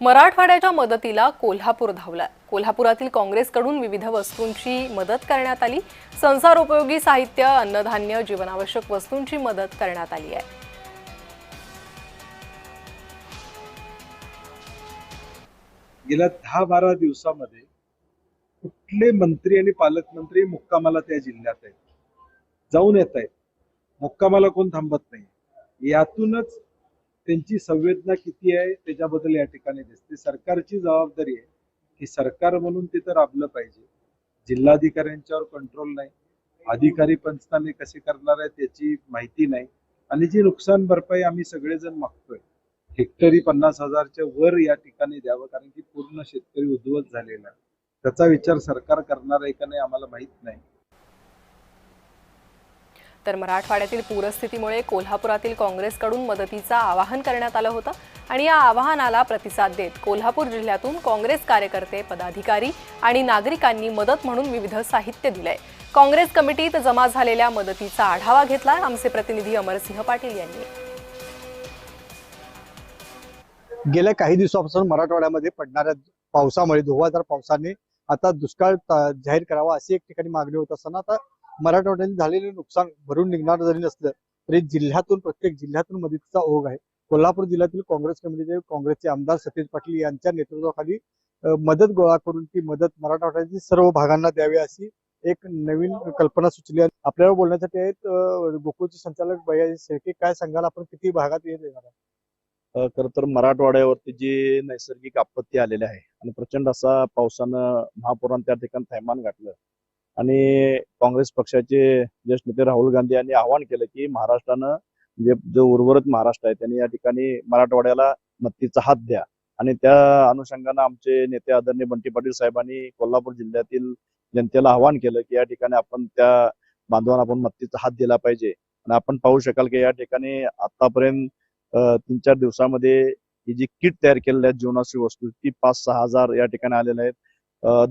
मराठवाड्याच्या मदतीला कोल्हापूर धावला कोल्हापुरातील काँग्रेसकडून विविध वस्तूंची मदत करण्यात आली. संसारोपयोगी साहित्य अन्नधान्य जीवनावश्यक वस्तूंची मदत करण्यात आली आहे. गेल्या दहा बारा दिवसामध्ये कुठले मंत्री आणि पालकमंत्री मुक्कामाला त्या जिल्ह्यात आहेत? जाऊन येत आहेत. मुक्कामाला कोण थांबत नाही. यातूनच त्यांची संवेदना किती आहे त्याच्याबद्दल या ठिकाणी दिसते. सरकारची जबाबदारी आहे की सरकार म्हणून ते तर राबलं पाहिजे. जिल्हाधिकाऱ्यांच्यावर कंट्रोल नाही. अधिकारी पंचनामे कसे करणार आहे त्याची माहिती नाही. आणि जी नुकसान भरपाई आम्ही सगळेजण मागतोय हेक्टरी पन्नास हजारच्या वर या ठिकाणी द्यावं कारण की पूर्ण शेतकरी उद्ध्वस्त झालेला आहे. त्याचा विचार सरकार करणार आहे का नाही आम्हाला माहीत नाही. तर मराठवाड्यातील पूरस्थितीमुळे कोल्हापुरातील काँग्रेसकडून मदतीचं आवाहन करण्यात आलं होतं आणि या आवाहनाला प्रतिसाद देत कोल्हापूर जिल्ह्यातून काँग्रेस कार्यकर्ते पदाधिकारी आणि नागरिकांनी मदत म्हणून विविध साहित्य दिलंय. काँग्रेस कमिटीत जमा झालेल्या मदतीचा आढावा घेतला आमचे प्रतिनिधी अमरसिंह पाटील यांनी. गेल्या काही दिवसापासून मराठवाड्यामध्ये पडणाऱ्या पावसामुळे धोवाधार पावसाने आता दुष्काळ जाहीर करावा अशी एक ठिकाणी मागणी होत असताना आता मराठवाड्याने झालेले नुकसान भरून निघणार जरी नसलं तरी जिल्ह्यातून प्रत्येक जिल्ह्यातून मदतीचा ओघ आहे. कोल्हापूर जिल्ह्यातील काँग्रेस कमिटीचे काँग्रेसचे आमदार सतीश पाटील यांच्या नेतृत्वाखाली मदत गोळा करून ती मदत मराठवाड्यातील सर्व भागांना द्यावी अशी एक नवीन कल्पना सुचली आहे. आपल्याला बोलण्यासाठी आहेत गोकुळचे संचालक भैयाजी शेळके. काय सांगाल? आपण किती भागात येत येणार आहे? तर मराठवाड्यावरती जी नैसर्गिक आपत्ती आलेली आहे आणि प्रचंड असा पावसानं महापुरानं त्या ठिकाणी थैमान गाठलं आणि काँग्रेस पक्षाचे ज्येष्ठ नेते राहुल गांधी यांनी आवाहन केलं की महाराष्ट्रानं जे जो उर्वरित महाराष्ट्र आहे त्यांनी या ठिकाणी मराठवाड्याला नक्कीचा हात द्या. आणि त्या अनुषंगानं आमचे नेते आदरणीय बंटी पाटील साहेबांनी कोल्हापूर जिल्ह्यातील जनतेला आवाहन केलं की या ठिकाणी आपण त्या बांधवांना आपण मत्तीचा हात दिला पाहिजे. आणि आपण पाहू शकाल की या ठिकाणी आतापर्यंत तीन चार दिवसामध्ये ही जी किट तयार केलेल्या आहेत जीवनावश्यक वस्तू ती पाच सहा हजार या ठिकाणी आलेले आहेत.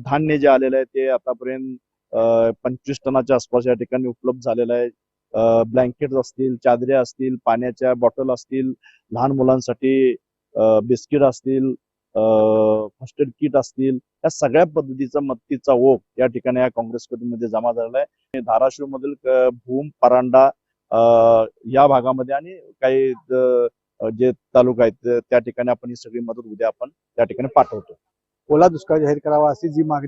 धान्य जे आलेलं आहे ते आतापर्यंत पंचवीस टनाच्या आसपास या ठिकाणी उपलब्ध झालेला आहे. ब्लँकेट असतील चादऱ्या असतील पाण्याच्या बॉटल असतील लहान मुलांसाठी बिस्किट असतील फर्स्ट एड किट असतील या सगळ्या पद्धतीचा मदतीचा ओघ या ठिकाणी या काँग्रेस कमिटीमध्ये जमा झालेला आहे. धाराशिव मधील भूम परांडा अ, या भागामध्ये आणि काही जे तालुका आहेत त्या ठिकाणी आपण ही सगळी मदत उद्या आपण त्या ठिकाणी पाठवतो. ओला दुष्काळ जाहीर करावा अशी जी मागणी